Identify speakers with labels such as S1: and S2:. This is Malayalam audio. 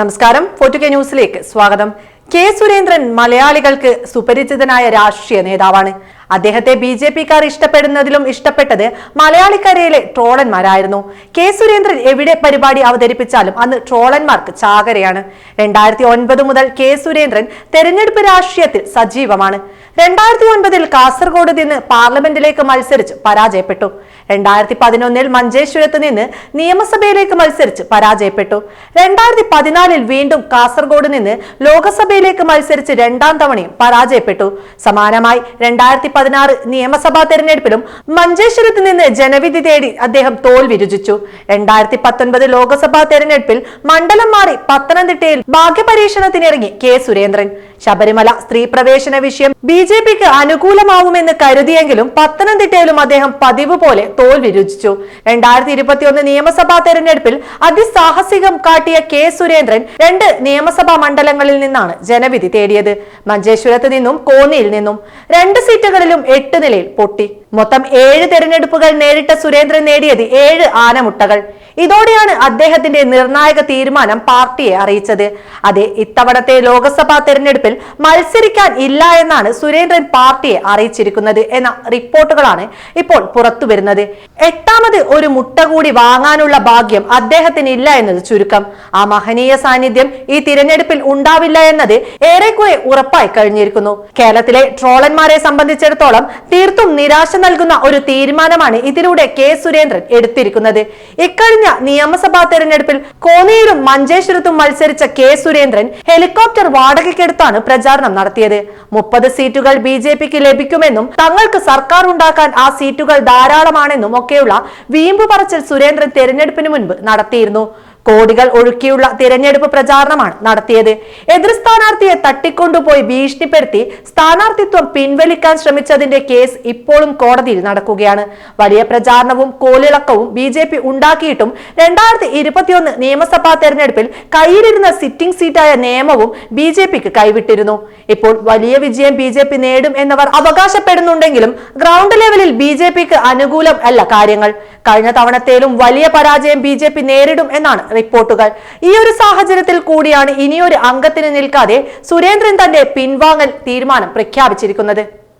S1: നമസ്കാരം. ഫോർട്ടു കെ ന്യൂസിലേക്ക് സ്വാഗതം. കെ സുരേന്ദ്രൻ മലയാളികൾക്ക് സുപരിചിതനായ രാഷ്ട്രീയ നേതാവാണ്. അദ്ദേഹത്തെ ബി ജെ പിക്കാർ ഇഷ്ടപ്പെടുന്നതിലും ഇഷ്ടപ്പെട്ടത് മലയാളിക്കരയിലെ ട്രോളന്മാരായിരുന്നു. കെ സുരേന്ദ്രൻ എവിടെ പരിപാടി അവതരിപ്പിച്ചാലും അന്ന് ട്രോളന്മാർക്ക് ചാകരയാണ്. രണ്ടായിരത്തി ഒൻപത് മുതൽ കെ സുരേന്ദ്രൻ തെരഞ്ഞെടുപ്പ് രാഷ്ട്രീയത്തിൽ സജീവമാണ്. രണ്ടായിരത്തി ഒൻപതിൽ കാസർഗോഡ് നിന്ന് പാർലമെന്റിലേക്ക് മത്സരിച്ച് പരാജയപ്പെട്ടു. രണ്ടായിരത്തി പതിനൊന്നിൽ മഞ്ചേശ്വരത്ത് നിന്ന് നിയമസഭയിലേക്ക് മത്സരിച്ച് പരാജയപ്പെട്ടു. രണ്ടായിരത്തി പതിനാലിൽ വീണ്ടും കാസർഗോഡ് നിന്ന് ലോകസഭയിലേക്ക് മത്സരിച്ച് രണ്ടാം തവണയും പരാജയപ്പെട്ടു. സമാനമായി രണ്ടായിരത്തി പതിനാറ് നിയമസഭാ തെരഞ്ഞെടുപ്പിലും മഞ്ചേശ്വരത്ത് നിന്ന് ജനവിധി തേടി അദ്ദേഹം തോൽവി രുചിച്ചു രണ്ടായിരത്തി പത്തൊൻപത് ലോക്സഭാ തെരഞ്ഞെടുപ്പിൽ മണ്ഡലം മാറി പത്തനംതിട്ടയിൽ ഭാഗ്യപരീക്ഷണത്തിനിറങ്ങി കെ സുരേന്ദ്രൻ. ശബരിമല സ്ത്രീ പ്രവേശന വിഷയം ബി ജെ പിക്ക് അനുകൂലമാവുമെന്ന് കരുതിയെങ്കിലും പത്തനംതിട്ടയിലും അദ്ദേഹം പതിവ് പോലെ തോൽവി രുചിച്ചു. രണ്ടായിരത്തി ഇരുപത്തിയൊന്ന് നിയമസഭാ തെരഞ്ഞെടുപ്പിൽ അതിസാഹസികം കാട്ടിയ കെ സുരേന്ദ്രൻ രണ്ട് നിയമസഭാ മണ്ഡലങ്ങളിൽ നിന്നാണ് ജനവിധി തേടിയത്. മഞ്ചേശ്വരത്ത് നിന്നും കോന്നിയിൽ നിന്നും രണ്ട് സീറ്റുകളിലും എട്ട് നിലയിൽ പൊട്ടി. മൊത്തം ഏഴ് തെരഞ്ഞെടുപ്പുകൾ നേരിട്ട സുരേന്ദ്രൻ നേടിയത് ഏഴ് ആനമുട്ടകൾ. ഇതോടെയാണ് അദ്ദേഹത്തിന്റെ നിർണായക തീരുമാനം പാർട്ടിയെ അറിയിച്ചത്. അതെ ഇത്തവണത്തെ ലോക്സഭാ തെരഞ്ഞെടുപ്പിൽ മത്സരിക്കാൻ ഇല്ല എന്നാണ് സുരേന്ദ്രൻ പാർട്ടിയെ അറിയിച്ചിരിക്കുന്നത് എന്ന റിപ്പോർട്ടുകളാണ് ഇപ്പോൾ പുറത്തു വരുന്നത്. എട്ടാമത് ഒരു മുട്ട കൂടി വാങ്ങാനുള്ള ഭാഗ്യം അദ്ദേഹത്തിന് ഇല്ല എന്നത് ചുരുക്കം. ആ മഹനീയ സാന്നിധ്യം ഈ തിരഞ്ഞെടുപ്പിൽ ഉണ്ടാവില്ല എന്നത് ഏറെക്കുറെ ഉറപ്പായി കഴിഞ്ഞിരിക്കുന്നു. കേരളത്തിലെ ട്രോളന്മാരെ സംബന്ധിച്ചിടത്തോളം തീർത്തും നിരാശ നൽകുന്ന ഒരു തീരുമാനമാണ് ഇതിലൂടെ കെ സുരേന്ദ്രൻ എടുത്തിരിക്കുന്നത്. ഇക്കഴിഞ്ഞ നിയമസഭാ തെരഞ്ഞെടുപ്പിൽ കോന്നിയിലും മഞ്ചേശ്വരത്തും മത്സരിച്ച കെ സുരേന്ദ്രൻ ഹെലികോപ്റ്റർ വാടകയ്ക്കെടുത്താണ് പ്രചാരണം നടത്തിയത്. മുപ്പത് സീറ്റുകൾ ബി ജെ പിക്ക് ലഭിക്കുമെന്നും തങ്ങൾക്ക് സർക്കാർ ഉണ്ടാക്കാൻ ആ സീറ്റുകൾ ധാരാളമാണെന്നും ഒക്കെയുള്ള വീമ്പ് പറച്ചിൽ സുരേന്ദ്രൻ തെരഞ്ഞെടുപ്പിന് മുൻപ് നടത്തിയിരുന്നു. കോടികൾ ഒഴുക്കിയുള്ള തിരഞ്ഞെടുപ്പ് പ്രചാരണമാണ് നടത്തിയത്. എതിർ സ്ഥാനാർത്ഥിയെ തട്ടിക്കൊണ്ടുപോയി ഭീഷണിപ്പെടുത്തി സ്ഥാനാർത്ഥിത്വം പിൻവലിക്കാൻ ശ്രമിച്ചതിന്റെ കേസ് ഇപ്പോഴും കോടതിയിൽ നടക്കുകയാണ്. വലിയ പ്രചാരണവും കോലിളക്കവും ബി ജെ പി ഉണ്ടാക്കിയിട്ടും രണ്ടായിരത്തി ഇരുപത്തിയൊന്ന് നിയമസഭാ തെരഞ്ഞെടുപ്പിൽ കയ്യിലിരുന്ന സിറ്റിംഗ് സീറ്റായ നിയമവും ബി ജെ പിക്ക് കൈവിട്ടിരുന്നു. ഇപ്പോൾ വലിയ വിജയം ബി ജെ പി നേടും എന്നവർ അവകാശപ്പെടുന്നുണ്ടെങ്കിലും ഗ്രൗണ്ട് ലെവലിൽ ബി ജെ പിക്ക് അനുകൂലം അല്ല കാര്യങ്ങൾ. കഴിഞ്ഞ തവണത്തേലും വലിയ പരാജയം ബി ജെ പി നേരിടും എന്നാണ് റിപ്പോർട്ടുകൾ. ഈ ഒരു സാഹചര്യത്തിൽ കൂടിയാണ് ഇനിയൊരു അംഗത്തിന് നിൽക്കാതെ സുരേന്ദ്രൻ തന്റെ പിൻവാങ്ങൽ തീരുമാനം പ്രഖ്യാപിച്ചിരിക്കുന്നത്.